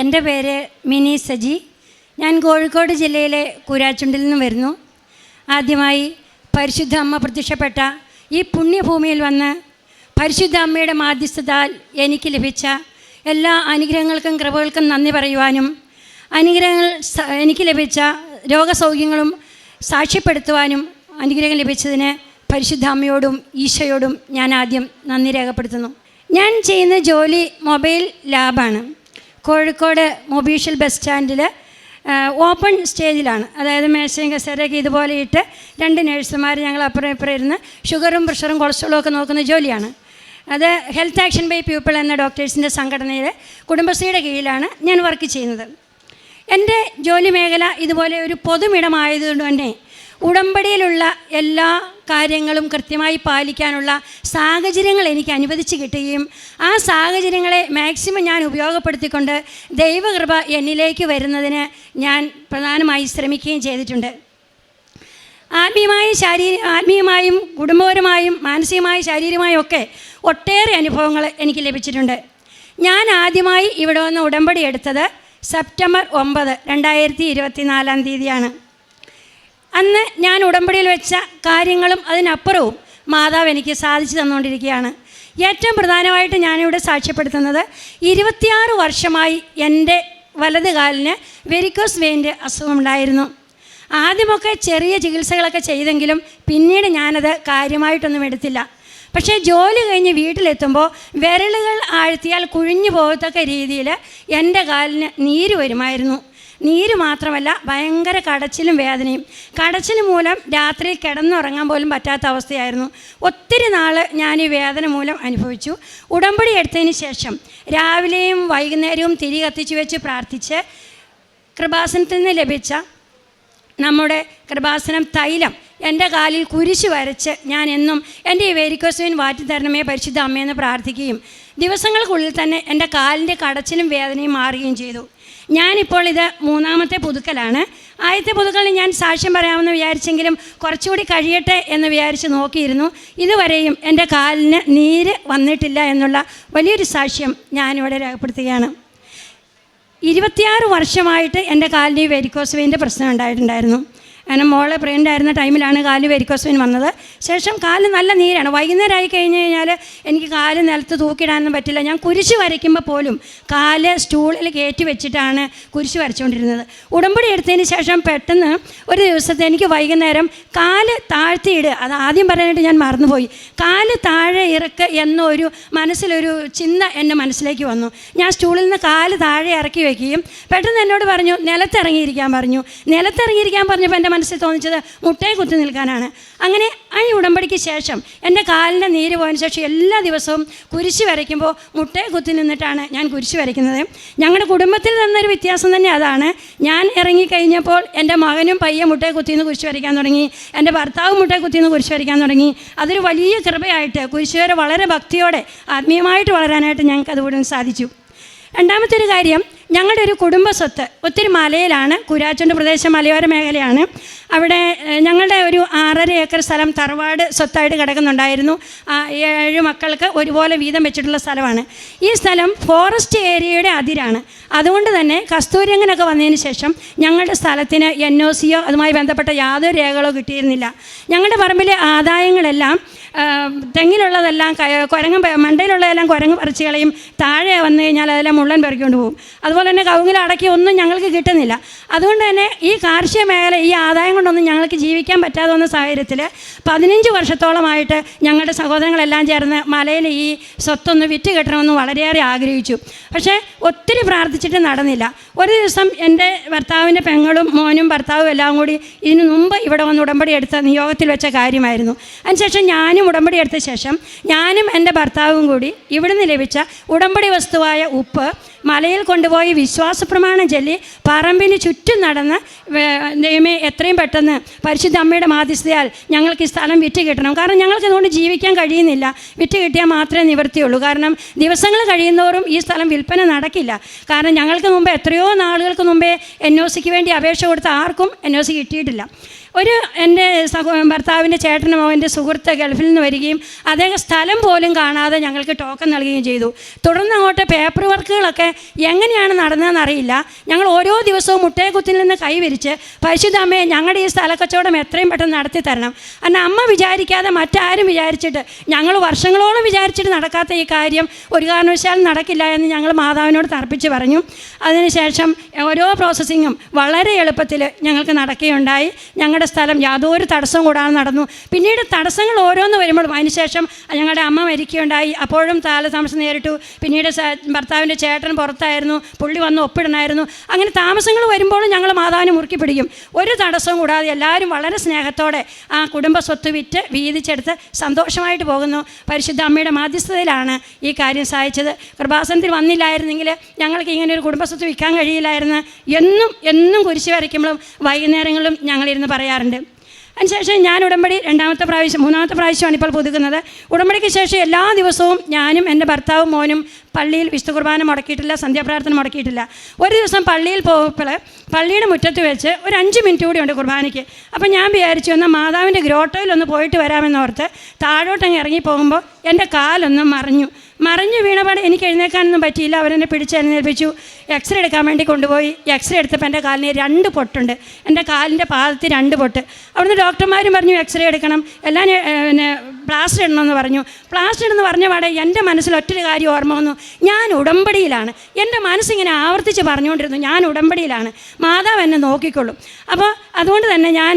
എന്റെ പേര് മിനി സജി. ഞാൻ കോഴിക്കോട് ജില്ലയിലെ കൂരാച്ചുണ്ടിൽ നിന്ന് വരുന്നു. ആദ്യമായി പരിശുദ്ധ അമ്മ പ്രത്യക്ഷപ്പെട്ട ഈ പുണ്യഭൂമിയിൽ വന്ന് പരിശുദ്ധ അമ്മയുടെ മാധ്യസ്ഥതാൽ എനിക്ക് ലഭിച്ച എല്ലാ അനുഗ്രഹങ്ങൾക്കും കൃപകൾക്കും നന്ദി പറയുവാനും അനുഗ്രഹങ്ങൾ എനിക്ക് ലഭിച്ച രോഗസൗഖ്യങ്ങളും സാക്ഷ്യപ്പെടുത്തുവാനും അനുഗ്രഹം ലഭിച്ചതിന് പരിശുദ്ധ അമ്മയോടും ഈശോയോടും ഞാൻ ആദ്യം നന്ദി രേഖപ്പെടുത്തുന്നു. ഞാൻ ചെയ്യുന്ന ജോലി മൊബൈൽ ലാബാണ്. കോഴിക്കോട് മൊബീഷ്യൽ ബസ് സ്റ്റാൻഡിൽ ഓപ്പൺ സ്റ്റേജിലാണ്. അതായത് മേശയും കസേരയൊക്കെ ഇതുപോലെ ഇട്ട് രണ്ട് നഴ്സുമാർ ഞങ്ങൾ അപ്പുറം ഇപ്പുറം ഇരുന്ന് ഷുഗറും പ്രഷറും കൊളസ്ട്രോളും ഒക്കെ നോക്കുന്ന ജോലിയാണ്. അത് ഹെൽത്ത് ആക്ഷൻ ബൈ പീപ്പിൾ എന്ന ഡോക്ടേഴ്സിന്റെ സംഘടനയിൽ കുടുംബശ്രീയുടെ കീഴിലാണ് ഞാൻ വർക്ക് ചെയ്യുന്നത്. എന്റെ ജോലി മേഖല ഇതുപോലെ ഒരു പൊതുമിടമായതുകൊണ്ട് തന്നെ ഉടമ്പടിയിലുള്ള എല്ലാ കാര്യങ്ങളും കൃത്യമായി പാലിക്കാനുള്ള സാഹചര്യങ്ങൾ എനിക്ക് അനുവദിച്ച് കിട്ടുകയും ആ സാഹചര്യങ്ങളെ മാക്സിമം ഞാൻ ഉപയോഗപ്പെടുത്തിക്കൊണ്ട് ദൈവകൃപ എന്നിലേക്ക് വരുന്നതിന് ഞാൻ പ്രധാനമായി ശ്രമിക്കുകയും ചെയ്തിട്ടുണ്ട്. ആത്മീയമായ ശാരീരി ആത്മീയമായും കുടുംബപരമായും മാനസികമായ ശാരീരികമായും ഒക്കെ ഒട്ടേറെ അനുഭവങ്ങൾ എനിക്ക് ലഭിച്ചിട്ടുണ്ട്. ഞാൻ ആദ്യമായി ഇവിടെ വന്ന് ഉടമ്പടി എടുത്തത് സെപ്റ്റംബർ ഒമ്പത് രണ്ടായിരത്തി ഇരുപത്തി നാലാം തീയതിയാണ്. അന്ന് ഞാൻ ഉടമ്പടിയിൽ വെച്ച കാര്യങ്ങളും അതിനപ്പുറവും മാതാവ് എനിക്ക് സാധിച്ചു തന്നുകൊണ്ടിരിക്കുകയാണ്. ഏറ്റവും പ്രധാനമായിട്ട് ഞാനിവിടെ സാക്ഷ്യപ്പെടുത്തുന്നത് ഇരുപത്തിയാറ് വർഷമായി എന്റെ വലത് കാലിന് വെരിക്കോസ് വെയിന്റെ അസുഖമുണ്ടായിരുന്നു ആദ്യമൊക്കെ ചെറിയ ചികിത്സകളൊക്കെ ചെയ്തെങ്കിലും പിന്നീട് ഞാനത് കാര്യമായിട്ടൊന്നും എടുത്തില്ല. പക്ഷേ ജോലി കഴിഞ്ഞ് വീട്ടിലെത്തുമ്പോൾ വിരലുകൾ ആഴ്ത്തിയാൽ കുഴിഞ്ഞു പോകത്തക്ക രീതിയിൽ എന്റെ കാലിന് നീര് വരുമായിരുന്നു. നീര് മാത്രമല്ല ഭയങ്കര കടച്ചിലും വേദനയും. കടച്ചിൽ മൂലം രാത്രി കിടന്നുറങ്ങാൻ പോലും പറ്റാത്ത അവസ്ഥയായിരുന്നു. ഒത്തിരി നാൾ ഞാൻ ഈ വേദന മൂലം അനുഭവിച്ചു. ഉടമ്പടി എടുത്തതിന് ശേഷം രാവിലെയും വൈകുന്നേരവും തിരി കത്തിച്ചു വെച്ച് പ്രാർത്ഥിച്ച് കൃപാസനത്തിൽ നിന്ന് ലഭിച്ച നമ്മുടെ കൃപാസനം തൈലം എന്റെ കാലിൽ കുരിശ് വരച്ച് ഞാൻ എന്നും എന്റെ ഈ വേരിക്കോസ്വീൻ വാറ്റി തരണമേ പരിശുദ്ധ അമ്മയെന്ന് പ്രാർത്ഥിക്കുകയും ദിവസങ്ങൾക്കുള്ളിൽ തന്നെ എന്റെ കാലിന്റെ കടച്ചിലും വേദനയും മാറുകയും ചെയ്തു. ഞാനിപ്പോൾ ഇത് മൂന്നാമത്തെ പുതുക്കലാണ്. ആദ്യത്തെ പുതുക്കലിന് ഞാൻ സാക്ഷ്യം പറയാമെന്ന് വിചാരിച്ചെങ്കിലും കുറച്ചുകൂടി കഴിയട്ടെ എന്ന് വിചാരിച്ച് നോക്കിയിരുന്നു. ഇതുവരെയും എന്റെ കാലിന് നീര് വന്നിട്ടില്ല എന്നുള്ള വലിയൊരു സാക്ഷ്യം ഞാനിവിടെ രേഖപ്പെടുത്തുകയാണ്. ഇരുപത്തിയാറ് വർഷമായിട്ട് എന്റെ കാലിന് വെരിക്കോസ് പ്രശ്നം ഉണ്ടായിട്ടുണ്ടായിരുന്നു. അങ്ങനെ മോളെ പ്രഗ്നന്റ് ആയിരുന്ന ടൈമിലാണ് കാൽ വെരിക്കോസ് വെയിൻ വന്നത്. ശേഷം കാൽ നല്ല നീരാണ്. വൈകുന്നേരം ആയി കഴിഞ്ഞ് കഴിഞ്ഞാൽ എനിക്ക് കാൽ നിലത്ത് തൂക്കിയിടാനൊന്നും പറ്റില്ല. ഞാൻ കുരിശ് വരയ്ക്കുമ്പോൾ പോലും കാൽ സ്റ്റൂളിൽ കയറ്റി വെച്ചിട്ടാണ് കുരിശ് വരച്ചുകൊണ്ടിരുന്നത്. ഉടമ്പടി എടുത്തതിന് ശേഷം പെട്ടെന്ന് ഒരു ദിവസത്തെ എനിക്ക് വൈകുന്നേരം കാൽ താഴ്ത്തിയിടുക അത് ആദ്യം പറയാനായിട്ട് ഞാൻ മറന്നുപോയി. കാൽ താഴെ ഇറക്ക് എന്നൊരു മനസ്സിലൊരു ചിന്ത എന്റെ മനസ്സിലേക്ക് വന്നു. ഞാൻ സ്റ്റൂളിൽ നിന്ന് കാൽ താഴെ ഇറക്കി വയ്ക്കുകയും പെട്ടെന്ന് എന്നോട് പറഞ്ഞു നിലത്തിറങ്ങിയിരിക്കാൻ പറഞ്ഞു. നിലത്തിറങ്ങിയിരിക്കാൻ പറഞ്ഞപ്പോൾ എന്റെ മനസ്സിൽ തോന്നിച്ചത് മുട്ടയെ കുത്തി നിൽക്കാനാണ്. അങ്ങനെ ആ ഉടമ്പടിക്ക് ശേഷം എന്റെ കാലിന്റെ നീര് പോയതിന് ശേഷം എല്ലാ ദിവസവും കുരിശ് വരയ്ക്കുമ്പോൾ മുട്ടയെ കുത്തി നിന്നിട്ടാണ് ഞാൻ കുരിശ് വരയ്ക്കുന്നത്. ഞങ്ങളുടെ കുടുംബത്തിൽ നിന്നൊരു വ്യത്യാസം തന്നെ അതാണ്. ഞാൻ ഇറങ്ങിക്കഴിഞ്ഞപ്പോൾ എന്റെ മകനും പയ്യെ മുട്ടയെ കുത്തിന്ന് കുരിശ് വരയ്ക്കാൻ തുടങ്ങി. എന്റെ ഭർത്താവും മുട്ടയെ കുത്തിന്ന് കുരിശ് വരയ്ക്കാൻ തുടങ്ങി. അതൊരു വലിയ കൃപയായിട്ട് കുരിശുകാരെ വളരെ ഭക്തിയോടെ ആത്മീയമായിട്ട് വളരാനായിട്ട് ഞങ്ങൾക്ക് അതുകൂടെ സാധിച്ചു. രണ്ടാമത്തെ ഒരു കാര്യം ഞങ്ങളുടെ ഒരു കുടുംബ സ്വത്ത് ഒത്തിരി മലയിലാണ് കുരാച്ചുണ്ട് പ്രദേശം മലയോര മേഖലയാണ്. അവിടെ ഞങ്ങളുടെ ഒരു ആറര ഏക്കർ സ്ഥലം തറവാട് സ്വത്തായിട്ട് കിടക്കുന്നുണ്ടായിരുന്നു. ഏഴ് മക്കൾക്ക് ഒരുപോലെ വീതം വെച്ചിട്ടുള്ള സ്ഥലമാണ്. ഈ സ്ഥലം ഫോറസ്റ്റ് ഏരിയയുടെ അതിരാണ്. അതുകൊണ്ട് തന്നെ കസ്തൂരങ്ങനൊക്കെ വന്നതിന് ശേഷം ഞങ്ങളുടെ സ്ഥലത്തിന് എൻ ഒ സിയോ അതുമായി ബന്ധപ്പെട്ട യാതൊരു രേഖകളോ കിട്ടിയിരുന്നില്ല. ഞങ്ങളുടെ പറമ്പിലെ ആദായങ്ങളെല്ലാം തെങ്ങിലുള്ളതെല്ലാം കുരങ്ങ മണ്ടയിലുള്ളതെല്ലാം കുരങ്ങ് പറിച്ചുകളെയും താഴെ വന്നു കഴിഞ്ഞാൽ അതെല്ലാം മുള്ളൻ പെറുക്കിക്കൊണ്ട് പോകും. അതുപോലെ തന്നെ കവുങ്ങിൽ അടക്കി ഒന്നും ഞങ്ങൾക്ക് കിട്ടുന്നില്ല. അതുകൊണ്ട് തന്നെ ഈ കാർഷിക മേഖല ഈ ആദായം കൊണ്ടൊന്നും ഞങ്ങൾക്ക് ജീവിക്കാൻ പറ്റാതെ വന്ന സാഹചര്യത്തിൽ പതിനഞ്ച് വർഷത്തോളമായിട്ട് ഞങ്ങളുടെ സഹോദരങ്ങളെല്ലാം ചേർന്ന് മലയിൽ ഈ സ്വത്തൊന്ന് വിറ്റ് കിട്ടണമെന്ന് വളരെയേറെ ആഗ്രഹിച്ചു. പക്ഷേ ഒത്തിരി പ്രാർത്ഥിച്ചിട്ട് നടന്നില്ല. ഒരു ദിവസം എന്റെ ഭർത്താവിന്റെ പെങ്ങളും മോനും ഭർത്താവും എല്ലാം കൂടി ഇതിനു മുമ്പ് ഇവിടെ വന്ന് ഉടമ്പടി എടുത്ത നിയോഗത്തിൽ വെച്ച കാര്യമായിരുന്നു. അതിനുശേഷം ഞാനും ഉടമ്പടി എടുത്ത ശേഷം ഞാനും എന്റെ ഭർത്താവും കൂടി ഇവിടുന്ന് ലഭിച്ച ഉടമ്പടി വസ്തുവായ ഉപ്പ് മലയിൽ കൊണ്ടുപോയി വിശ്വാസ പ്രമാണം ചൊല്ലി പറമ്പിന് ചുറ്റും നടന്ന് ദൈവമേ എത്രയും പെട്ടെന്ന് പരിശുദ്ധ അമ്മയുടെ മാധ്യസ്ഥയാൽ ഞങ്ങൾക്ക് ഈ സ്ഥലം വിറ്റ് കിട്ടണം. കാരണം ഞങ്ങൾക്ക് ഇതുകൊണ്ട് ജീവിക്കാൻ കഴിയുന്നില്ല. വിറ്റ് കിട്ടിയാൽ മാത്രമേ നിവൃത്തിയുള്ളൂ. കാരണം ദിവസങ്ങൾ കഴിയുന്നവരും ഈ സ്ഥലം വിൽപ്പന നടക്കില്ല. കാരണം ഞങ്ങൾക്ക് മുമ്പ് എത്രയോ നാളുകൾക്ക് മുമ്പേ എൻ ഒ സിക്ക് വേണ്ടി അപേക്ഷ കൊടുത്ത ആർക്കും എൻ ഒ സി കിട്ടിയിട്ടില്ല. ഒരു എന്റെ സഹോ ഭർത്താവിന്റെ ചേട്ടനും അവന്റെ സുഹൃത്ത് ഗൾഫിൽ നിന്ന് വരികയും അദ്ദേഹം സ്ഥലം പോലും കാണാതെ ഞങ്ങൾക്ക് ടോക്കൺ നൽകുകയും ചെയ്തു. തുടർന്ന് അങ്ങോട്ട് പേപ്പർ വർക്കുകളൊക്കെ എങ്ങനെയാണ് നടന്നതെന്ന് അറിയില്ല. ഞങ്ങൾ ഓരോ ദിവസവും മുട്ടേക്കുത്തിൽ നിന്ന് കൈവരിച്ച് പരിശുദ്ധ അമ്മയെ ഞങ്ങളുടെ ഈ സ്ഥലക്കച്ചവടം എത്രയും പെട്ടെന്ന് നടത്തി തരണം. കാരണം അമ്മ വിചാരിക്കാതെ മറ്റാരും വിചാരിച്ചിട്ട് ഞങ്ങൾ വർഷങ്ങളോളം വിചാരിച്ചിട്ട് നടക്കാത്ത ഈ കാര്യം ഒരു കാരണവശാലും നടക്കില്ല എന്ന് ഞങ്ങൾ മാതാവിനോട് തർപ്പിച്ച് പറഞ്ഞു. അതിനുശേഷം ഓരോ പ്രോസസ്സിങ്ങും വളരെ എളുപ്പത്തിൽ ഞങ്ങൾക്ക് നടക്കുകയുണ്ടായി. ഞങ്ങളുടെ സ്ഥലം യാതൊരു തടസ്സവും കൂടാതെ നടന്നു. പിന്നീട് തടസ്സങ്ങൾ ഓരോന്ന് വരുമ്പോഴും അതിനുശേഷം ഞങ്ങളുടെ അമ്മ മരിക്കുകയുണ്ടായി. അപ്പോഴും താമസം നേരിട്ടു. പിന്നീട് ഭർത്താവിന്റെ ചേട്ടൻ പുറത്തായിരുന്നു. പുള്ളി വന്ന് ഒപ്പിടണമായിരുന്നു അങ്ങനെ താമസങ്ങൾ വരുമ്പോഴും ഞങ്ങൾ മാതാവിനെ മുറുക്കി പിടിക്കും. ഒരു തടസ്സവും കൂടാതെ എല്ലാവരും വളരെ സ്നേഹത്തോടെ ആ കുടുംബ സ്വത്ത് വിറ്റ് വീതിച്ചെടുത്ത് സന്തോഷമായിട്ട് പോകുന്നു. പരിശുദ്ധ അമ്മയുടെ മാധ്യസ്ഥതയിലാണ് ഈ കാര്യം സഹായിച്ചത് കൃപാസനത്തിൽ വന്നില്ലായിരുന്നെങ്കിൽ ഞങ്ങൾക്ക് ഇങ്ങനെ ഒരു കുടുംബസ്വത്ത് വിൽക്കാൻ കഴിയില്ലായിരുന്നു. എന്നും എന്നും കുരിശ് വരയ്ക്കുമ്പോഴും വൈകുന്നേരങ്ങളിലും ഞങ്ങളിരുന്ന് പറയാറുണ്ട്. അതിനുശേഷം ഞാൻ ഉടമ്പടി രണ്ടാമത്തെ പ്രാവശ്യം മൂന്നാമത്തെ പ്രാവശ്യമാണ് ഇപ്പോൾ പുതുക്കുന്നത്. ഉടമ്പടിക്ക് ശേഷം എല്ലാ ദിവസവും ഞാനും എന്റെ ഭർത്താവും മോനും പള്ളിയിൽ വിശുദ്ധ കുർബാന മുടക്കിയിട്ടില്ല സന്ധ്യാപ്രാർത്ഥന മുടക്കിയിട്ടില്ല. ഒരു ദിവസം പള്ളിയിൽ പോകുമ്പോൾ പള്ളിയുടെ മുറ്റത്ത് വെച്ച് ഒരു അഞ്ച് മിനിറ്റ് കൂടി ഉണ്ട് കുർബാനയ്ക്ക്. അപ്പോൾ ഞാൻ വിചാരിച്ചു എന്നാൽ മാതാവിന്റെ ഗ്രോട്ടോയിൽ ഒന്ന് പോയിട്ട് വരാമെന്നോർത്ത് താഴോട്ടങ്ങ് ഇറങ്ങി പോകുമ്പോൾ എന്റെ കാലൊന്നും മറിഞ്ഞു. മറിഞ്ഞു വീണപാട് എനിക്ക് എഴുന്നേക്കാനൊന്നും പറ്റിയില്ല. അവരെന്നെ പിടിച്ച് എഴുന്നേൽപ്പിച്ചു. എക്സ്റേ എടുക്കാൻ വേണ്ടി കൊണ്ടുപോയി. എക്സ്റേ എടുത്തപ്പോൾ എന്റെ കാലിന് രണ്ട് പൊട്ടുണ്ട്. എന്റെ കാലിന്റെ പാദത്തിൽ രണ്ട് പൊട്ട്. അവിടുന്ന് ഡോക്ടർമാരും പറഞ്ഞു എക്സ്റേ എടുക്കണം. എല്ലാം പിന്നെ പ്ലാസ്റ്റർ ഇടണമെന്ന് പറഞ്ഞു. പ്ലാസ്റ്റർ ഇടുന്ന പറഞ്ഞ പാടെ എന്റെ മനസ്സിൽ ഒറ്റൊരു കാര്യം ഓർമ്മ വന്നു. ഞാൻ ഉടമ്പടിയിലാണ്. എന്റെ മനസ്സിങ്ങനെ ആവർത്തിച്ച് പറഞ്ഞുകൊണ്ടിരുന്നു. ഞാൻ ഉടമ്പടിയിലാണ്. മാതാവ് എന്നെ നോക്കിക്കൊള്ളും. അപ്പോൾ അതുകൊണ്ട് തന്നെ ഞാൻ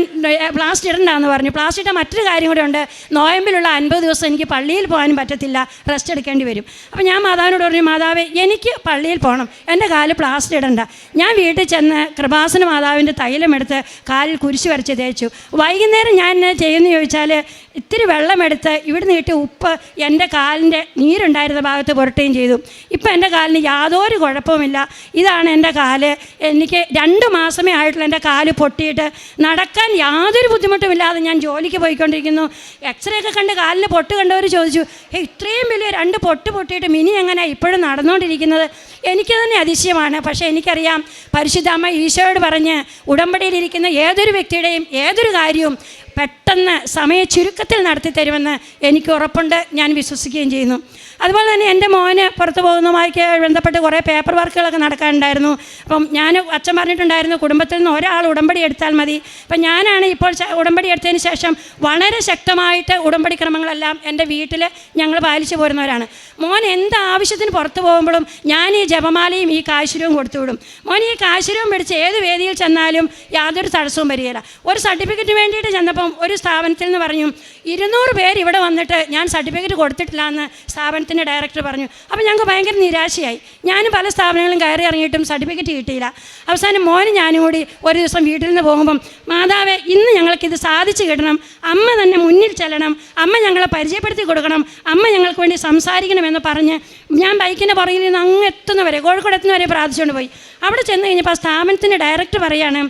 പ്ലാസ്റ്റർ ഇടണ്ടെന്ന് പറഞ്ഞു. പ്ലാസ്റ്റർ ഇട്ട മറ്റൊരു കാര്യം കൂടെ ഉണ്ട്. നോയമ്പിലുള്ള അൻപത് ദിവസം എനിക്ക് പള്ളിയിൽ പോകാനും പറ്റത്തില്ല. റെസ്റ്റ് എടുക്കേണ്ടി വരും. അപ്പോൾ ഞാൻ മാതാവിനോട് പറഞ്ഞു മാതാവേ എനിക്ക് പള്ളിയിൽ പോകണം എന്റെ കാൽ പ്ലാസ്റ്റർ ഇടണ്ട. ഞാൻ വീട്ടിൽ ചെന്ന് കൃപാസന മാതാവിന്റെ തൈലം എടുത്ത് കാലിൽ കുരിശ് വരച്ച് തേച്ചു. വൈകുന്നേരം ഞാൻ എന്നെ ചെയ്യുന്നു ചോദിച്ചാൽ ഇത്തിരി വെള്ളമെടുത്ത് ഇവിടെ നീട്ടി ഉപ്പ് എന്റെ കാലിന്റെ നീരുണ്ടായിരുന്ന ഭാഗത്ത് പുരട്ടുകയും ചെയ്തു. ഇപ്പം എന്റെ കാലിന് യാതൊരു കുഴപ്പവുമില്ല. ഇതാണ് എന്റെ കാൽ. എനിക്ക് രണ്ട് മാസമേ ആയിട്ടുള്ള എന്റെ കാൽ പൊട്ടിയിട്ട്. നടക്കാൻ യാതൊരു ബുദ്ധിമുട്ടുമില്ലാതെ ഞാൻ ജോലിക്ക് പോയിക്കൊണ്ടിരിക്കുന്നു. എക്സ്റേ ഒക്കെ കണ്ട് കാലിന് പൊട്ട് കണ്ടവർ ചോദിച്ചു ഏ ഇത്രയും വലിയ രണ്ട് പൊട്ട് പൊട്ടിയിട്ട് മിനി എങ്ങനെയാണ് ഇപ്പോഴും നടന്നുകൊണ്ടിരിക്കുന്നത് എനിക്ക് തന്നെ അതിശയമാണ്. പക്ഷേ എനിക്കറിയാം പരിശുദ്ധാമ്മ ഈശോയോട് പറഞ്ഞ് ഉടമ്പടിയിലിരിക്കുന്ന ഏതൊരു വ്യക്തിയുടെയും ഏതൊരു കാര്യവും പെട്ടെന്ന് സമയ ചുരുക്കത്തിൽ നടത്തി തരുമെന്ന് എനിക്ക് ഉറപ്പുണ്ട്. ഞാൻ വിശ്വസിക്കുകയും ചെയ്യുന്നു. അതുപോലെ തന്നെ എന്റെ മോന് പുറത്ത് പോകുന്നതുമായി ബന്ധപ്പെട്ട് കുറേ പേപ്പർ വർക്കുകളൊക്കെ നടക്കാനുണ്ടായിരുന്നു. അപ്പം ഞാൻ അച്ഛൻ പറഞ്ഞിട്ടുണ്ടായിരുന്നു കുടുംബത്തിൽ നിന്ന് ഒരാൾ ഉടമ്പടി എടുത്താൽ മതി. അപ്പം ഞാനാണ് ഇപ്പോൾ ഉടമ്പടി എടുത്തതിന് ശേഷം വളരെ ശക്തമായിട്ട് ഉടമ്പടി ക്രമങ്ങളെല്ലാം എന്റെ വീട്ടിൽ ഞങ്ങൾ പാലിച്ചു പോരുന്നവരാണ്. മോൻ എന്ത് ആവശ്യത്തിന് പുറത്തു പോകുമ്പോഴും ഞാൻ ഈ ജപമാലയും ഈ കാശുരവും കൊടുത്തുവിടും മോൻ ഈ കാശുരവും പിടിച്ച് ഏത് വേദിയിൽ ചെന്നാലും യാതൊരു തടസ്സവും വരികയില്ല. ഒരു സർട്ടിഫിക്കറ്റിന് വേണ്ടിയിട്ട് ചെന്നപ്പം ഒരു സ്ഥാപനത്തിൽ നിന്ന് പറഞ്ഞു ഇരുന്നൂറ് പേര് ഇവിടെ വന്നിട്ട് ഞാൻ സർട്ടിഫിക്കറ്റ് കൊടുത്തിട്ടില്ല എന്ന് സ്ഥാപനത്തിന്റെ ഡയറക്ടർ പറഞ്ഞു. അപ്പോൾ ഞങ്ങൾക്ക് ഭയങ്കര നിരാശയായി. ഞാനും പല സ്ഥാപനങ്ങളും കയറി ഇറങ്ങിയിട്ടും സർട്ടിഫിക്കറ്റ് കിട്ടിയില്ല. അവസാനം മോനും ഞാനും കൂടി ഒരു ദിവസം വീട്ടിൽ നിന്ന് പോകുമ്പം മാതാവേ ഇന്ന് ഞങ്ങൾക്കിത് സാധിച്ചു കിട്ടണം. അമ്മ തന്നെ മുന്നിൽ ചെല്ലണം. അമ്മ ഞങ്ങളെ പരിചയപ്പെടുത്തി കൊടുക്കണം. അമ്മ ഞങ്ങൾക്ക് വേണ്ടി സംസാരിക്കണമെന്ന് പറഞ്ഞ് ഞാൻ ബൈക്കിന്റെ പുറകിൽ നിന്ന് അങ്ങ് എത്തുന്നവരെ കോഴിക്കോട് എത്തുന്നവരെ പ്രാർത്ഥിച്ചുകൊണ്ട് പോയി. അവിടെ ചെന്ന് കഴിഞ്ഞപ്പോൾ ആ സ്ഥാപനത്തിന്റെ ഡയറക്ടർ പറയാണ്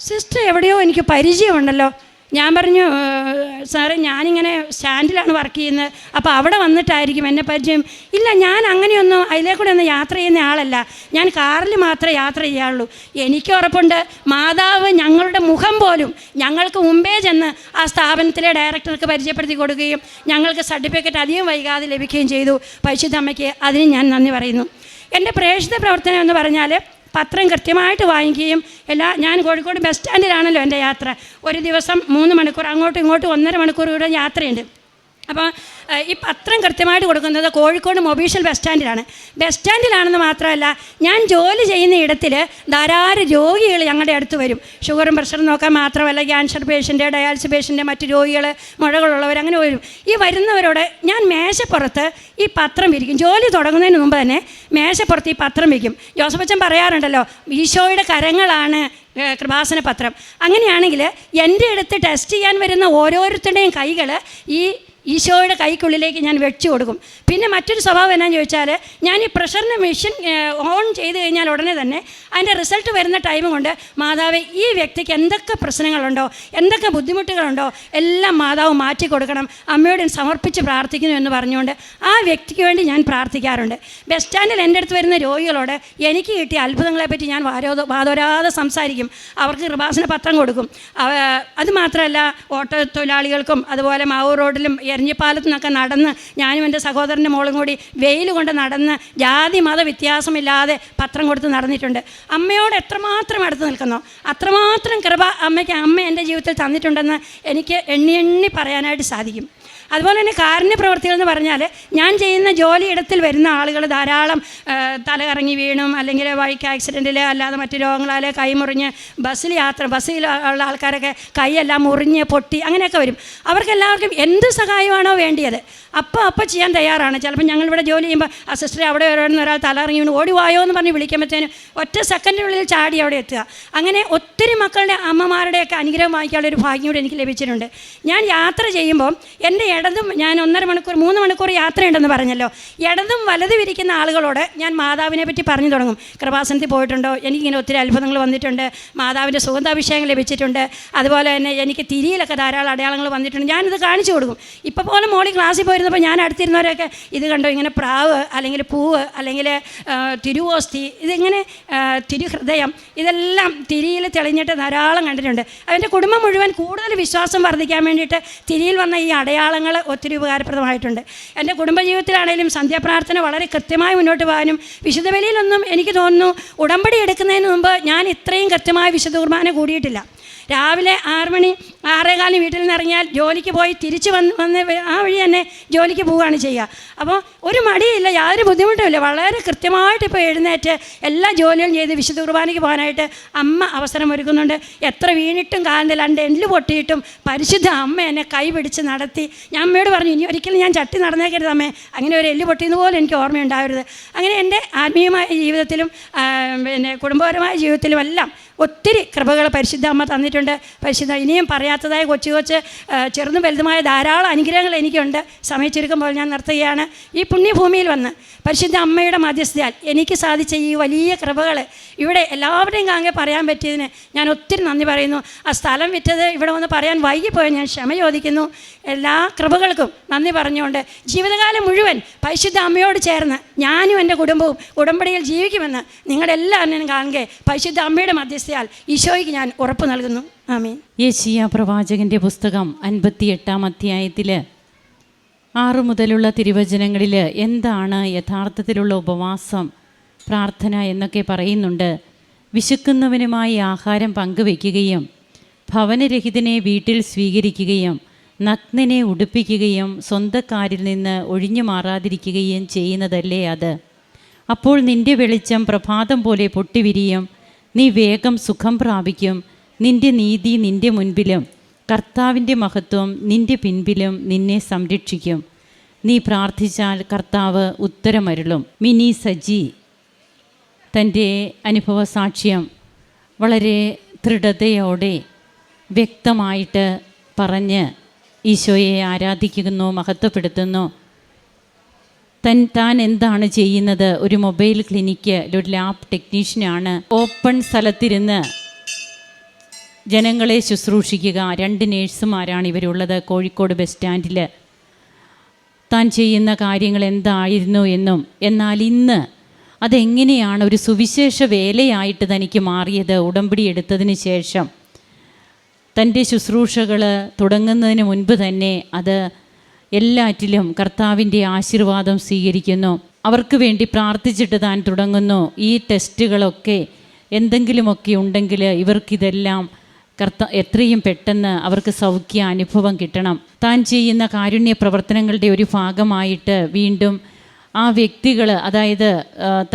സിസ്റ്റർ എവിടെയോ എനിക്ക് പരിചയമുണ്ടല്ലോ. ഞാൻ പറഞ്ഞു സാറെ ഞാനിങ്ങനെ സ്റ്റാൻഡിലാണ് വർക്ക് ചെയ്യുന്നത്. അപ്പോൾ അവിടെ വന്നിട്ടായിരിക്കും എന്നെ പരിചയം. ഇല്ല ഞാൻ അങ്ങനെയൊന്നും അതിലേ കൂടെ ഒന്നും യാത്ര ചെയ്യുന്ന ആളല്ല. ഞാൻ കാറിൽ മാത്രമേ യാത്ര ചെയ്യാറുള്ളൂ. എനിക്ക് ഉറപ്പുണ്ട് മാതാവ് ഞങ്ങളുടെ മുഖം പോലും ഞങ്ങൾക്ക് മുമ്പേ ചെന്ന് ആ സ്ഥാപനത്തിലെ ഡയറക്ടർക്ക് പരിചയപ്പെടുത്തി കൊടുക്കുകയും ഞങ്ങൾക്ക് സർട്ടിഫിക്കറ്റ് അധികം വൈകാതെ ലഭിക്കുകയും ചെയ്തു. പരിശുദ്ധ അമ്മയ്ക്ക് അതിന് ഞാൻ നന്ദി പറയുന്നു. എന്റെ പ്രേക്ഷിത പ്രവർത്തനം എന്ന് പറഞ്ഞാൽ പത്രം കൃത്യമായിട്ട് വാങ്ങിക്കുകയും എല്ലാ ഞാൻ കോഴിക്കോട് ബസ് സ്റ്റാൻഡിലാണല്ലോ എന്റെ യാത്ര. ഒരു ദിവസം മൂന്ന് മണിക്കൂർ അങ്ങോട്ടും ഇങ്ങോട്ടും ഒന്നര മണിക്കൂർ കൂടെ യാത്രയുണ്ട്. അപ്പോൾ ഈ പത്രം കൃത്യമായിട്ട് കൊടുക്കുന്നത് കോഴിക്കോട് മൊബീഷ്യൽ ബസ് സ്റ്റാൻഡിലാണ്. ബസ് സ്റ്റാൻഡിലാണെന്ന് മാത്രമല്ല ഞാൻ ജോലി ചെയ്യുന്ന ഇടത്തിൽ ധാരാളം രോഗികൾ ഞങ്ങളുടെ അടുത്ത് വരും. ഷുഗറും പ്രഷറും നോക്കാൻ മാത്രമല്ല ക്യാൻസർ പേഷ്യന്റ് ഡയാലിസിസ് പേഷ്യന്റ് മറ്റ് രോഗികൾ മുഴകളുള്ളവർ അങ്ങനെ വരും. ഈ വരുന്നവരോട് ഞാൻ മേശപ്പുറത്ത് ഈ പത്രം വിരിക്കും. ജോലി തുടങ്ങുന്നതിന് മുമ്പ് തന്നെ മേശപ്പുറത്ത് ഈ പത്രം വയ്ക്കും ജോസഫ് അച്ഛൻ പറയാറുണ്ടല്ലോ ഈശോയുടെ കരങ്ങളാണ് കൃപാസന പത്രം. അങ്ങനെയാണെങ്കിൽ എന്റെ അടുത്ത് ടെസ്റ്റ് ചെയ്യാൻ വരുന്ന ഓരോരുത്തരുടെയും കൈകൾ ഈ ഈശോയുടെ കൈക്കുള്ളിലേക്ക് ഞാൻ വെച്ചു കൊടുക്കും. പിന്നെ മറ്റൊരു സ്വഭാവം എന്നാന്ന് ചോദിച്ചാൽ ഞാൻ ഈ പ്രഷറിന് മെഷീൻ ഓൺ ചെയ്ത് കഴിഞ്ഞാൽ ഉടനെ തന്നെ അതിന്റെ റിസൾട്ട് വരുന്ന ടൈം കൊണ്ട് മാതാവ് ഈ വ്യക്തിക്ക് എന്തൊക്കെ പ്രശ്നങ്ങളുണ്ടോ എന്തൊക്കെ ബുദ്ധിമുട്ടുകളുണ്ടോ എല്ലാം മാതാവ് മാറ്റി കൊടുക്കണം അമ്മയോട് സമർപ്പിച്ച് പ്രാർത്ഥിക്കുന്നു എന്ന് പറഞ്ഞുകൊണ്ട് ആ വ്യക്തിക്ക് വേണ്ടി ഞാൻ പ്രാർത്ഥിക്കാറുണ്ട്. ബസ് സ്റ്റാൻഡിൽ എന്റെ അടുത്ത് വരുന്ന രോഗികളോട് എനിക്ക് കിട്ടിയ അത്ഭുതങ്ങളെപ്പറ്റി ഞാൻ വാരോധ വാതോരാതെ സംസാരിക്കും. അവർക്ക് കൃപാസന പത്രം കൊടുക്കും. അത് മാത്രമല്ല ഓട്ടോ തൊഴിലാളികൾക്കും അതുപോലെ മാവൂർ റോഡിലും എരഞ്ഞിപ്പാലത്തു നിന്നൊക്കെ നടന്ന് ഞാനും എന്റെ സഹോദരന്റെ മോളും കൂടി വെയിൽ കൊണ്ട് നടന്ന് ജാതി മത വ്യത്യാസമില്ലാതെ പത്രം കൊടുത്ത് നടന്നിട്ടുണ്ട്. അമ്മയോട് എത്രമാത്രം അടുത്ത് നിൽക്കുന്നു അത്രമാത്രം കൃപ അമ്മയ്ക്ക് അമ്മ എന്റെ ജീവിതത്തിൽ തന്നിട്ടുണ്ടെന്ന് എനിക്ക് എണ്ണി എണ്ണി പറയാനായിട്ട് സാധിക്കും. അതുപോലെ തന്നെ കാരുണ്യ പ്രവർത്തികൾ എന്ന് പറഞ്ഞാൽ ഞാൻ ചെയ്യുന്ന ജോലിയിടത്തിൽ വരുന്ന ആളുകൾ ധാരാളം തലകറങ്ങി വീണും അല്ലെങ്കിൽ വഴിക്ക് ആക്സിഡന്റിൽ അല്ലാതെ മറ്റു രോഗങ്ങളാൽ കൈമുറിഞ്ഞ് ബസ്സിൽ യാത്ര ബസ്സിൽ ഉള്ള ആൾക്കാരൊക്കെ കൈയെല്ലാം മുറിഞ്ഞ് പൊട്ടി അങ്ങനെയൊക്കെ വരും. അവർക്കെല്ലാവർക്കും എന്ത് സഹായമാണോ വേണ്ടിയത്. അപ്പോൾ അപ്പോൾ ചെയ്യാൻ തയ്യാറാണ്. ചിലപ്പോൾ ഞങ്ങളിവിടെ ജോലി ചെയ്യുമ്പോൾ ആ സിസ്റ്റർ അവിടെ വരുന്ന ഒരാൾ തലകറങ്ങി വീണ് ഓടി വായോ എന്ന് പറഞ്ഞ് വിളിക്കുമ്പോഴത്തേനും ഒറ്റ സെക്കൻഡിനുള്ളിൽ ചാടി അവിടെ എത്തുക. അങ്ങനെ ഒത്തിരി മക്കളുടെ അമ്മമാരുടെയൊക്കെ അനുഗ്രഹം വാങ്ങിക്കാനുള്ള ഒരു ഭാഗ്യം കൂടി എനിക്ക് ലഭിച്ചിട്ടുണ്ട്. ഞാൻ യാത്ര ചെയ്യുമ്പോൾ എന്റെ ഇടതും ഞാൻ ഒന്നര മണിക്കൂർ മൂന്ന് മണിക്കൂർ യാത്രയുണ്ടെന്ന് പറഞ്ഞല്ലോ. ഇടതും വലതും വിരിക്കുന്ന ആളുകളോട് ഞാൻ മാതാവിനെ പറ്റി പറഞ്ഞു തുടങ്ങും. കൃപാസനത്തിൽ പോയിട്ടുണ്ടോ? എനിക്കിങ്ങനെ ഒത്തിരി അത്ഭുതങ്ങൾ വന്നിട്ടുണ്ട്. മാതാവിന്റെ സുഗന്ധാഭിഷേകം ലഭിച്ചിട്ടുണ്ട്. അതുപോലെ തന്നെ എനിക്ക് തിരിയിലൊക്കെ ധാരാളം അടയാളങ്ങൾ വന്നിട്ടുണ്ട്. ഞാനിത് കാണിച്ചു കൊടുക്കും. ഇപ്പോൾ പോലും മോളി ക്ലാസ്സിൽ പോയിരുന്നപ്പോൾ ഞാൻ അടുത്തിരുന്നവരൊക്കെ ഇത് കണ്ടോ? ഇങ്ങനെ പ്രാവ് അല്ലെങ്കിൽ പൂവ് അല്ലെങ്കിൽ തിരുവോസ്തി ഇതിങ്ങനെ തിരുഹൃദയം ഇതെല്ലാം തിരിയിൽ തെളിഞ്ഞിട്ട് ധാരാളം കണ്ടിട്ടുണ്ട്. അതിന്റെ കുടുംബം മുഴുവൻ കൂടുതൽ വിശ്വാസം വർദ്ധിക്കാൻ വേണ്ടിയിട്ട് തിരിയിൽ വന്ന ഈ അടയാളങ്ങൾ ഒത്തിരി ഉപകാരപ്രദമായിട്ടുണ്ട്. എന്റെ കുടുംബജീവിതത്തിലാണെങ്കിലും സന്ധ്യാപ്രാർത്ഥന വളരെ കൃത്യമായി മുന്നോട്ട് പോകാനും വിശുദ്ധ ബലിയിലൊന്നും എനിക്ക് തോന്നുന്നു ഉടമ്പടി എടുക്കുന്നതിന് മുമ്പ് ഞാൻ ഇത്രയും കൃത്യമായ വിശുദ്ധ കുർബാന കൂടിയിട്ടില്ല. രാവിലെ ആറ് മണി ആറേകാലിന് വീട്ടിൽ നിന്ന് ഇറങ്ങിയാൽ ജോലിക്ക് പോയി തിരിച്ച് വന്ന് വന്ന് ആ വഴി തന്നെ ജോലിക്ക് പോവുകയാണ് ചെയ്യുക. അപ്പോൾ ഒരു മടിയില്ല യാതൊരു ബുദ്ധിമുട്ടുമില്ല. വളരെ കൃത്യമായിട്ട് ഇപ്പോൾ എഴുന്നേറ്റ് എല്ലാ ജോലികളും ചെയ്ത് വിശുദ്ധ കുർബാനയ്ക്ക് പോകാനായിട്ട് അമ്മ അവസരം ഒരുക്കുന്നുണ്ട് എത്ര വീണിട്ടും കാലം രണ്ട് എല്ല് പൊട്ടിയിട്ടും പരിശുദ്ധ അമ്മ എന്നെ കൈ പിടിച്ച് നടത്തി. ഞാൻ അമ്മയോട് പറഞ്ഞു ഇനി ഒരിക്കലും ഞാൻ ചട്ടി നടന്നേക്കരുത് അമ്മേ. അങ്ങനെ ഒരു എല്ല് പൊട്ടിയെന്ന് പോലും എനിക്ക് ഓർമ്മയുണ്ടാവരുത്. അങ്ങനെ എന്റെ ആത്മീയമായ ജീവിതത്തിലും പിന്നെ കുടുംബപരമായ ജീവിതത്തിലും എല്ലാം ഒത്തിരി കൃപകൾ പരിശുദ്ധ അമ്മ തന്നിട്ടുണ്ട്. പരിശുദ്ധ ഇനിയും പറയാത്തതായ കൊച്ചു കൊച്ച് ചെറുതും വലുതുമായ ധാരാളം അനുഗ്രഹങ്ങൾ എനിക്കുണ്ട്. സമയം ചുരുക്കുമ്പോൾ ഞാൻ നിർത്തുകയാണ്. ഈ പുണ്യഭൂമിയിൽ വന്ന് പരിശുദ്ധ അമ്മയുടെ മധ്യസ്ഥയാൽ എനിക്ക് സാധിച്ച ഈ വലിയ കൃപകൾ ഇവിടെ എല്ലാവരുടെയും കാങ്ങെ പറയാൻ പറ്റിയതിന് ഞാൻ ഒത്തിരി നന്ദി പറയുന്നു. ആ സ്ഥലം വിറ്റത് ഇവിടെ വന്ന് പറയാൻ വൈകിപ്പോയി. ഞാൻ ക്ഷമ ചോദിക്കുന്നു. എല്ലാ കൃപകൾക്കും നന്ദി പറഞ്ഞുകൊണ്ട് ജീവിതകാലം മുഴുവൻ പരിശുദ്ധ അമ്മയോട് ചേർന്ന് ഞാനും എന്റെ കുടുംബവും ഉടമ്പടിയിൽ ജീവിക്കുമെന്ന് നിങ്ങളുടെ എല്ലാവരും കാണുക പരിശുദ്ധ അമ്മയുടെ മധ്യസ്ഥയാൽ ഈശോയ്ക്ക് ഞാൻ ഉറപ്പ് നൽകുന്നു. ആമീൻ. യേശിയ പ്രവാചകന്റെ പുസ്തകം അൻപത്തിയെട്ടാം അധ്യായത്തിൽ ആറു മുതലുള്ള തിരുവചനങ്ങളിൽ എന്താണ് യഥാർത്ഥത്തിലുള്ള ഉപവാസം പ്രാർത്ഥന എന്നൊക്കെ പറയുന്നുണ്ട്. വിശക്കുന്നവനുമായി ആഹാരം പങ്കുവെക്കുകയും ഭവനരഹിതനെ വീട്ടിൽ സ്വീകരിക്കുകയും നഗ്നനെ ഉടുപ്പിക്കുകയും സ്വന്തക്കാരിൽ നിന്ന് ഒഴിഞ്ഞു മാറാതിരിക്കുകയും ചെയ്യുന്നതല്ലേ അത്? അപ്പോൾ നിന്റെ വെളിച്ചം പ്രഭാതം പോലെ പൊട്ടിവിരിയും നീ വേഗം സുഖം പ്രാപിക്കും. നിന്റെ നീതി നിന്റെ മുൻപിലും. കർത്താവിന്റെ മഹത്വം നിന്റെ പിൻപിലും നിന്നെ സംരക്ഷിക്കും. നീ പ്രാർത്ഥിച്ചാൽ കർത്താവ് ഉത്തരമരുളും. മിനി സജി തന്റെ അനുഭവ സാക്ഷ്യം വളരെ ദൃഢതയോടെ വ്യക്തമായിട്ട് പറഞ്ഞ് ഈശോയെ ആരാധിക്കുന്നു മഹത്വപ്പെടുത്തുന്നു. തൻ എന്താണ് ചെയ്യുന്നത്? ഒരു മൊബൈൽ ക്ലിനിക്ക് ഒരു ലാബ് ടെക്നീഷ്യനാണ് ഓപ്പൺ സ്ഥലത്തിരുന്ന് ജനങ്ങളെ ശുശ്രൂഷിക്കുക. രണ്ട് നേഴ്സുമാരാണ് ഇവരുള്ളത്. കോഴിക്കോട് ബസ് സ്റ്റാൻഡിൽ താൻ ചെയ്യുന്ന കാര്യങ്ങൾ എന്തായിരുന്നു എന്നും. എന്നാൽ ഇന്ന് അതെങ്ങനെയാണ് ഒരു സുവിശേഷ വേലയായിട്ട് തനിക്ക് മാറിയത്? ഉടമ്പടി എടുത്തതിന് ശേഷം തന്റെ ശുശ്രൂഷകൾ തുടങ്ങുന്നതിന് മുൻപ് തന്നെ അത് എല്ലാറ്റിലും കർത്താവിന്റെ ആശീർവാദം സ്വീകരിക്കുന്നു. അവർക്ക് വേണ്ടി പ്രാർത്ഥിച്ചിട്ട് താൻ തുടങ്ങുന്നു. ഈ ടെസ്റ്റുകളൊക്കെ എന്തെങ്കിലുമൊക്കെ ഉണ്ടെങ്കിൽ ഇവർക്കിതെല്ലാം കർത്ത എത്രയും പെട്ടെന്ന് അവർക്ക് സൗഖ്യ അനുഭവം കിട്ടണം. താൻ ചെയ്യുന്ന കാരുണ്യ പ്രവർത്തനങ്ങളുടെ ഒരു ഭാഗമായിട്ട് വീണ്ടും ആ വ്യക്തികൾ അതായത്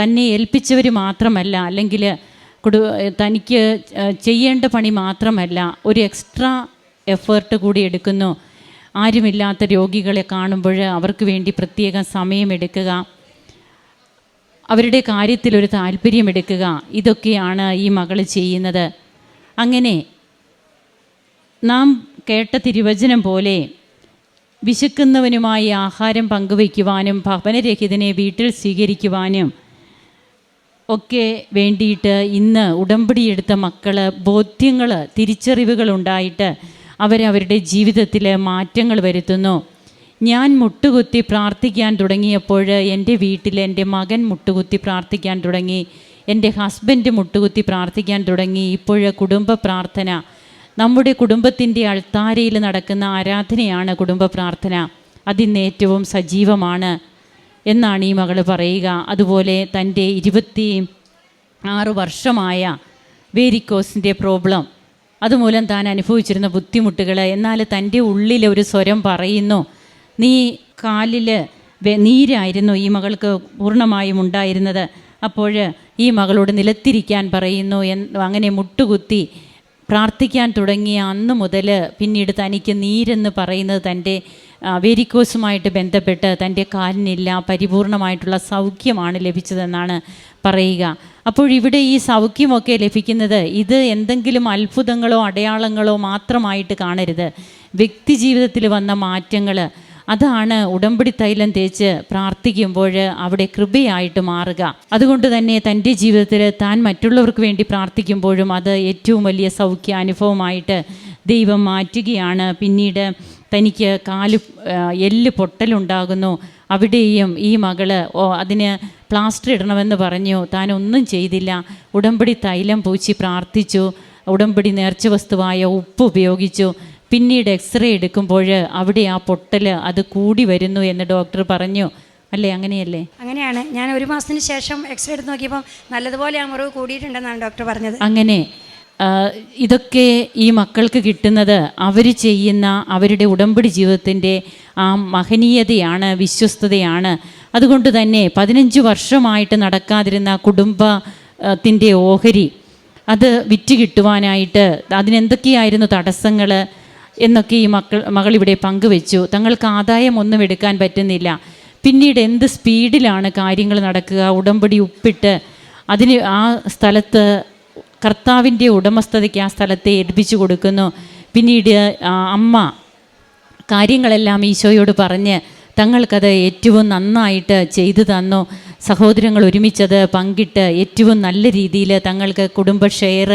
തന്നെ ഏൽപ്പിച്ചവർ മാത്രമല്ല അല്ലെങ്കിൽ കുടു തനിക്ക് ചെയ്യേണ്ട പണി മാത്രമല്ല ഒരു എക്സ്ട്രാ എഫേർട്ട് കൂടി എടുക്കുന്നു. ആരുമില്ലാത്ത രോഗികളെ കാണുമ്പോൾ അവർക്ക് വേണ്ടി പ്രത്യേകം സമയമെടുക്കുക. അവരുടെ കാര്യത്തിൽ ഒരു താല്പര്യമെടുക്കുക. ഇതൊക്കെയാണ് ഈ മകൾ ചെയ്യുന്നത്. അങ്ങനെ നാം കേട്ട തിരുവചനം പോലെ വിശക്കുന്നവനുമായി ആഹാരം പങ്കുവയ്ക്കുവാനും ഭവനരഹിതനെ വീട്ടിൽ സ്വീകരിക്കുവാനും ഒക്കെ വേണ്ടിയിട്ട് ഇന്ന് ഉടമ്പടിയെടുത്ത മക്കൾ ബോധ്യങ്ങൾ തിരിച്ചറിവുകൾ ഉണ്ടായിട്ട് അവരവരുടെ ജീവിതത്തിൽ മാറ്റങ്ങൾ വരുത്തുന്നു. ഞാൻ മുട്ടുകുത്തി പ്രാർത്ഥിക്കാൻ തുടങ്ങിയപ്പോൾ എന്റെ വീട്ടിൽ എന്റെ മകൻ മുട്ടുകുത്തി പ്രാർത്ഥിക്കാൻ തുടങ്ങി. എന്റെ ഹസ്ബൻഡ് മുട്ടുകുത്തി പ്രാർത്ഥിക്കാൻ തുടങ്ങി. ഇപ്പോൾ കുടുംബ പ്രാർത്ഥന. നമ്മുടെ കുടുംബത്തിന്റെ അൾത്താരയിൽ നടക്കുന്ന ആരാധനയാണ് കുടുംബ പ്രാർത്ഥന. അതിന് ഏറ്റവും സജീവമാണ് എന്നാണ് ഈ മകൾ പറയുക. അതുപോലെ തന്റെ ഇരുപത്തി ആറ് വർഷമായ വേരിക്കോസിന്റെ പ്രോബ്ലം. അതുമൂലം താൻ അനുഭവിച്ചിരുന്ന ബുദ്ധിമുട്ടുകൾ എന്നാൽ തന്റെ ഉള്ളിൽ ഒരു സ്വരം പറയുന്നു നീ കാലിൽ നീരായിരുന്നു ഈ മകൾക്ക് പൂർണമായും ഉണ്ടായിരുന്നത്. അപ്പോൾ ഈ മകളോട് നിലത്തിരിക്കാൻ പറയുന്നു അങ്ങനെ മുട്ടുകുത്തി പ്രാർത്ഥിക്കാൻ തുടങ്ങിയ അന്ന് മുതൽ പിന്നീട് തനിക്ക് നീരെന്ന് പറയുന്നത് തന്റെ വെരിക്കോസുമായിട്ട് ബന്ധപ്പെട്ട് തന്റെ കാലിനില്ല പരിപൂർണമായിട്ടുള്ള സൗഖ്യമാണ് ലഭിച്ചതെന്നാണ് പറയുക. അപ്പോൾ ഇവിടെ ഈ സൗഖ്യമൊക്കെ ലഭിക്കുന്നത് ഇത് എന്തെങ്കിലും അത്ഭുതങ്ങളോ അടയാളങ്ങളോ മാത്രമായിട്ട് കാണരുത്. വ്യക്തി ജീവിതത്തിൽ വന്ന മാറ്റങ്ങൾ അതാണ് ഉടമ്പടി തൈലം തേച്ച് പ്രാർത്ഥിക്കുമ്പോൾ അവിടെ കൃപയായിട്ട് മാറുക. അതുകൊണ്ട് തന്നെ തന്റെ ജീവിതത്തിൽ താൻ മറ്റുള്ളവർക്ക് വേണ്ടി പ്രാർത്ഥിക്കുമ്പോഴും അത് ഏറ്റവും വലിയ സൗഖ്യ അനുഭവമായിട്ട് ദൈവം മാറ്റുകയാണ്. പിന്നീട് തനിക്ക് കാൽ എല്ല് പൊട്ടലുണ്ടാകുന്നു. അവിടെയും ഈ മകൾ ഓ അതിന് പ്ലാസ്റ്റർ ഇടണമെന്ന് പറഞ്ഞു. താൻ ഒന്നും ചെയ്തില്ല. ഉടമ്പടി തൈലം പൂച്ചി പ്രാർത്ഥിച്ചു. ഉടമ്പടി നേർച്ച വസ്തുവായ ഉപ്പ് ഉപയോഗിച്ചു. പിന്നീട് എക്സ്റേ എടുക്കുമ്പോൾ അവിടെ ആ പൊട്ടൽ അത് കൂടി വരുന്നു എന്ന് ഡോക്ടർ പറഞ്ഞു. അല്ലേ? അങ്ങനെയല്ലേ? അങ്ങനെയാണ്. ഞാൻ ഒരു മാസത്തിന് ശേഷം എക്സ്റേ എടുത്ത് നോക്കിയപ്പോൾ നല്ലതുപോലെ ആ മുറിവ് കൂടിയിട്ടുണ്ടെന്നാണ് ഡോക്ടർ പറഞ്ഞത്. അങ്ങനെ ഇതൊക്കെ ഈ മക്കൾക്ക് കിട്ടുന്നത് അവർ ചെയ്യുന്ന അവരുടെ ഉടമ്പടി ജീവിതത്തിന്റെ ആ മഹനീയതയാണ് വിശ്വസ്തതയാണ്. അതുകൊണ്ട് തന്നെ പതിനഞ്ച് വർഷമായിട്ട് നടക്കാതിരുന്ന കുടുംബത്തിന്റെ ഓഹരി അത് വിറ്റ് കിട്ടുവാനായിട്ട് അതിനെന്തൊക്കെയായിരുന്നു തടസ്സങ്ങൾ എന്നൊക്കെ ഈ മക്കൾ മകൾ ഇവിടെ പങ്കുവെച്ചു. തങ്ങൾക്ക് ആദായം ഒന്നും എടുക്കാൻ പറ്റുന്നില്ല. പിന്നീട് എന്ത് സ്പീഡിലാണ് കാര്യങ്ങൾ നടക്കുക? ഉടമ്പടി ഉപ്പിട്ട് അതിന് ആ സ്ഥലത്ത് കർത്താവിന്റെ ഉടമസ്ഥതയ്ക്ക് ആ സ്ഥലത്തെ ഏൽപ്പിച്ചു കൊടുക്കുന്നു. പിന്നീട് അമ്മ കാര്യങ്ങളെല്ലാം ഈശോയോട് പറഞ്ഞ് തങ്ങൾക്കത് ഏറ്റവും നന്നായിട്ട് ചെയ്തു തന്നു. സഹോദരങ്ങൾ ഒരുമിച്ചത് പങ്കിട്ട് ഏറ്റവും നല്ല രീതിയിൽ തങ്ങൾക്ക് കുടുംബ ഷെയർ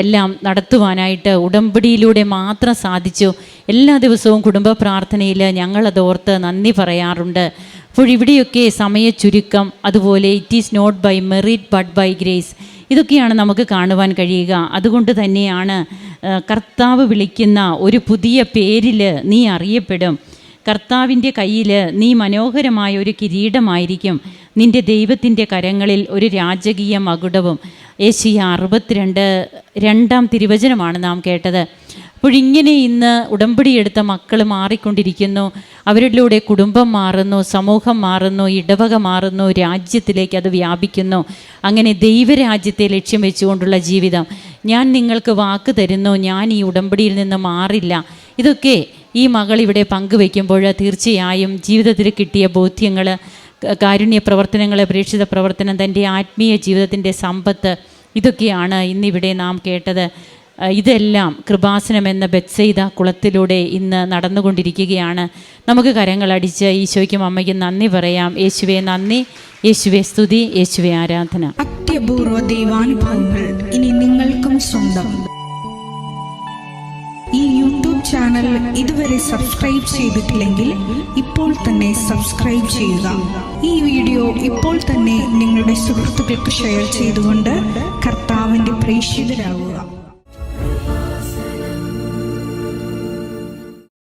എല്ലാം നടത്തുവാനായിട്ട് ഉടമ്പടിയിലൂടെ മാത്രം സാധിച്ചു. എല്ലാ ദിവസവും കുടുംബ പ്രാർത്ഥനയിൽ ഞങ്ങളത് ഓർത്ത് നന്ദി പറയാറുണ്ട്. അപ്പോൾ ഇവിടെയൊക്കെ സമയ ചുരുക്കം. അതുപോലെ it is not by merit but by grace ഇതൊക്കെയാണ് നമുക്ക് കാണുവാൻ കഴിയുക. അതുകൊണ്ട് തന്നെയാണ് കർത്താവ് വിളിക്കുന്ന ഒരു പുതിയ പേരിൽ നീ അറിയപ്പെടും. കർത്താവിന്റെ കയ്യിൽ നീ മനോഹരമായ ഒരു കിരീടമായിരിക്കും. നിന്റെ ദൈവത്തിന്റെ കരങ്ങളിൽ ഒരു രാജകീയ മകുടവും. ഏഷ്യ അറുപത്തിരണ്ട് രണ്ടാം തിരുവചനമാണ് നാം കേട്ടത്. അപ്പോഴിങ്ങനെ ഇന്ന് ഉടമ്പടിയെടുത്ത മക്കൾ മാറിക്കൊണ്ടിരിക്കുന്നു. അവരിലൂടെ കുടുംബം മാറുന്നു സമൂഹം മാറുന്നു ഇടവക മാറുന്നു രാജ്യത്തിലേക്ക് അത് വ്യാപിക്കുന്നു. അങ്ങനെ ദൈവരാജ്യത്തെ ലക്ഷ്യം വെച്ചുകൊണ്ടുള്ള ജീവിതം. ഞാൻ നിങ്ങൾക്ക് വാക്ക് തരുന്നു ഞാൻ ഈ ഉടമ്പടിയിൽ നിന്ന് മാറില്ല. ഇതൊക്കെ ഈ മകൾ ഇവിടെ പങ്കുവെക്കുമ്പോൾ തീർച്ചയായും ജീവിതത്തിൽ കിട്ടിയ ബോധ്യങ്ങൾ കാരുണ്യ പ്രവർത്തനങ്ങൾ പ്രേക്ഷിത പ്രവർത്തനം തന്റെ ആത്മീയ ജീവിതത്തിന്റെ സമ്പത്ത് ഇതൊക്കെയാണ് ഇന്നിവിടെ നാം കേട്ടത്. ഇതെല്ലാം കൃപാസനം എന്ന ബെത്സൈദ കുളത്തിലൂടെ ഇന്ന് നടന്നുകൊണ്ടിരിക്കുകയാണ്. നമുക്ക് കരങ്ങളടിച്ച് ഈശോയ്ക്കും അമ്മയ്ക്കും നന്ദി പറയാം. യേശുവെ നന്ദി. യേശുവെ സ്തുതി. യേശുവെ ആരാധന. അത്യപൂർവ ദൈവാനുഭവങ്ങൾ ഇനി നിങ്ങൾക്കും സ്വന്തം. ഈ യൂട്യൂബ് ചാനൽ ഇതുവരെ സബ്സ്ക്രൈബ് ചെയ്തിട്ടില്ലെങ്കിൽ ഇപ്പോൾ തന്നെ സബ്സ്ക്രൈബ് ചെയ്യുക. ഈ വീഡിയോ ഇപ്പോൾ തന്നെ നിങ്ങളുടെ സുഹൃത്തുക്കൾക്ക് ഷെയർ ചെയ്തുകൊണ്ട് കർത്താവിന്റെ പ്രേക്ഷിതരാകുക